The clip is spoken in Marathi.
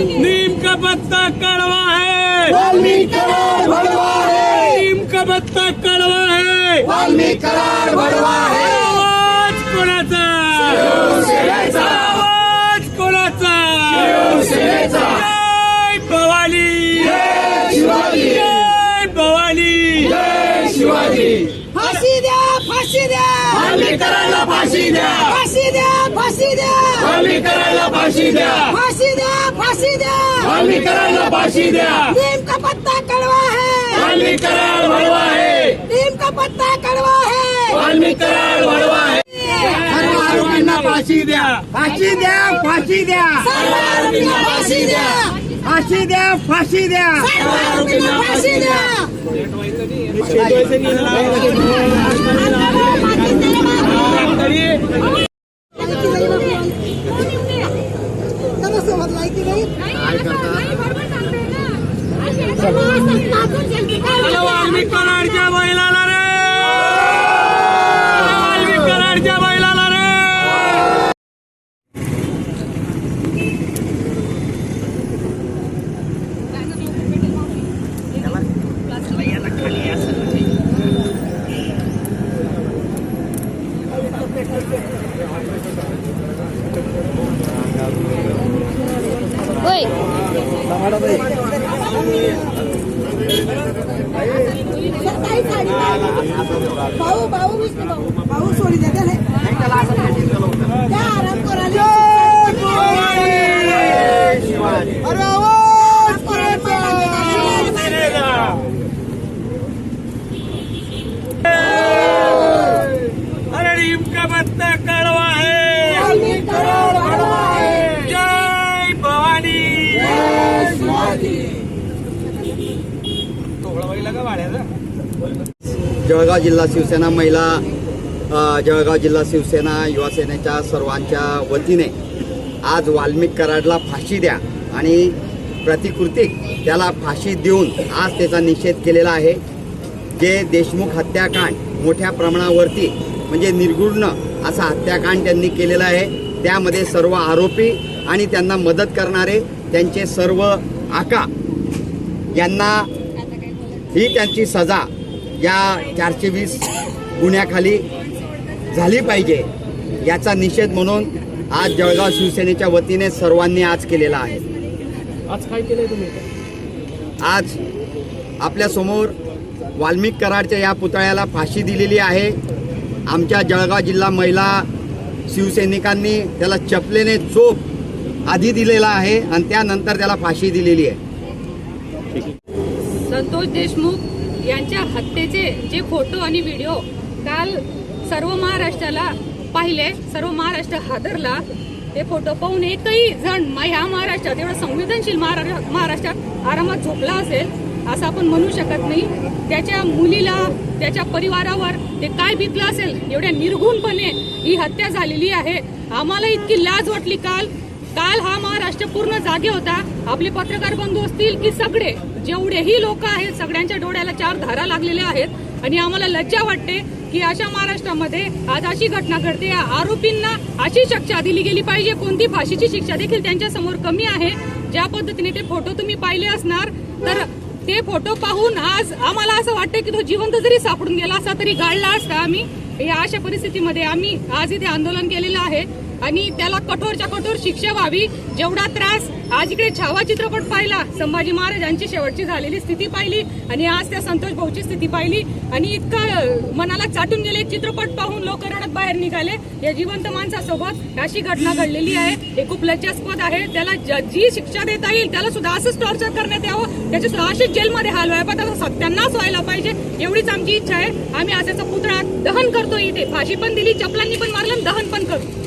नीम का पत्ता कड़वा है। वाल्मीकि करार भड़वा है। नीम का पत्ता कड़वा है। वाल्मीकि करार भड़वा है। आवाज कोणाचा? आवाज कोणाचा? जय भवानी। जय शिवाजी। जय भवानी। जय शिवाजी। फाशी द्या फाशी द्या। करारला फाशी द्या फाशी द्या फाशी द्या करारला फाशी द्या फाशी द्या फाशी द्या करारला फाशी द्या नीम का पत्ता कड़वा है वाल्मीकि करार भड़वा है नीम का पत्ता कड़वा है वाल्मीकि करार भड़वा है सर्व आरोपींना फाशी द्या फाशी द्या फाशी द्या सर्व आरोपींना फाशी द्या फाशी द्या फाशी द्या सर्व आरोपींना फाशी द्या सोबत माहिती नाही चला वाल्मिक कराडच्या बैलाला रे वाल्मिक कराडच्या बैलाला रे होय. भाऊ भाऊ भाऊ. भाऊ सोडी आराम करायला अरे आवाज करायचा अरे नीम जळगाव जिल्हा शिवसेना महिला जळगाव जिल्हा शिवसेना युवा सेनेच्या सर्वांच्या वतीने आज वाल्मिक कराडला फाशी द्या आणि प्रतिकृतिक त्याला फाशी देऊन आज त्याचा निषेध केलेला आहे. जे देशमुख हत्याकांड मोठ्या प्रमाणावरती म्हणजे निर्गुण असा हत्याकांड त्यांनी केलेला आहे. त्यामध्ये सर्व आरोपी आणि त्यांना मदत करणारे त्यांचे सर्व आका यांना ही त्यांची सजा या चारशे वीस गुन्ह्याखाली झाली पाहिजे याचा निषेध म्हणून आज जळगाव शिवसेनेच्या वतीने सर्वांनी आज केलेला आहे. आज काय केलंय तुम्ही? आज आपल्यासमोर वाल्मिक कराडच्या या पुतळ्याला फाशी दिलेली आहे. आमच्या जळगाव जिल्हा महिला शिवसैनिकांनी त्याला चपलेने चोप आधी दिलेला आहे आणि त्यानंतर त्याला फाशी दिलेली आहे. संतोष देशमुख यांच्या हत्येचे जे फोटो आणि व्हिडिओ काल सर्व महाराष्ट्राला पाहिले सर्व महाराष्ट्र हादरला ते फोटो पाहून एकही जण ह्या महाराष्ट्रात एवढा संवेदनशील महाराष्ट्रात आरामात झोपला असेल असं आपण म्हणू शकत नाही. त्याच्या मुलीला त्याच्या परिवारावर ते काय बितलं असेल एवढ्या निर्घुणपणे ही हत्या झालेली आहे. आम्हाला इतकी लाज वाटली काल. काल हा महाराष्ट्र पूर्ण जागे होता. आपले पत्रकार बंधू असतील की सगळे जेवढेही लोक आहेत सगळ्यांच्या डोळ्याला चार धारा लागलेल्या आहेत. आणि आम्हाला लज्जा वाटते की अशा महाराष्ट्रामध्ये आज अशी घटना घडते. या आरोपींना अशी शिक्षा दिली गेली पाहिजे. कोणती फाशीची शिक्षा देखील त्यांच्यासमोर कमी आहे. ज्या पद्धतीने ते फोटो तुम्ही पाहिले असणार तर ते फोटो पाहून आज आम्हाला असं वाटतं की तो जिवंत जरी सापडून गेला असा तरी गाळला असता आम्ही. या अशा परिस्थितीमध्ये आम्ही आज इथे आंदोलन केलेलं आहे. आणि त्याला कठोरच्या कठोर शिक्षा व्हावी जेवढा त्रास आज इकडे छावा चित्रपट पाहिला संभाजी महाराजांची शेवटची झालेली स्थिती पाहिली आणि आज त्या संतोष भाऊची स्थिती पाहिली. आणि इतकं मनाला चाटून गेले चित्रपट पाहून लोक रडत बाहेर निघाले. या जिवंत माणसासोबत अशी घटना घडलेली आहे. हे खूप लज्जास्पद आहे. त्याला जी शिक्षा देता येईल त्याला सुद्धा असंच टॉर्चर करण्यात यावं. त्याच्या सुद्धा असेच जेलमध्ये हाल व्हायला पाहिजे. त्याला सत्यानाश व्हायला पाहिजे. एवढीच आमची इच्छा आहे. आम्ही असाचा पुतळा दहन करतो इथे. फाशी पण दिली चपलांनी पण मारलं दहन पण करतो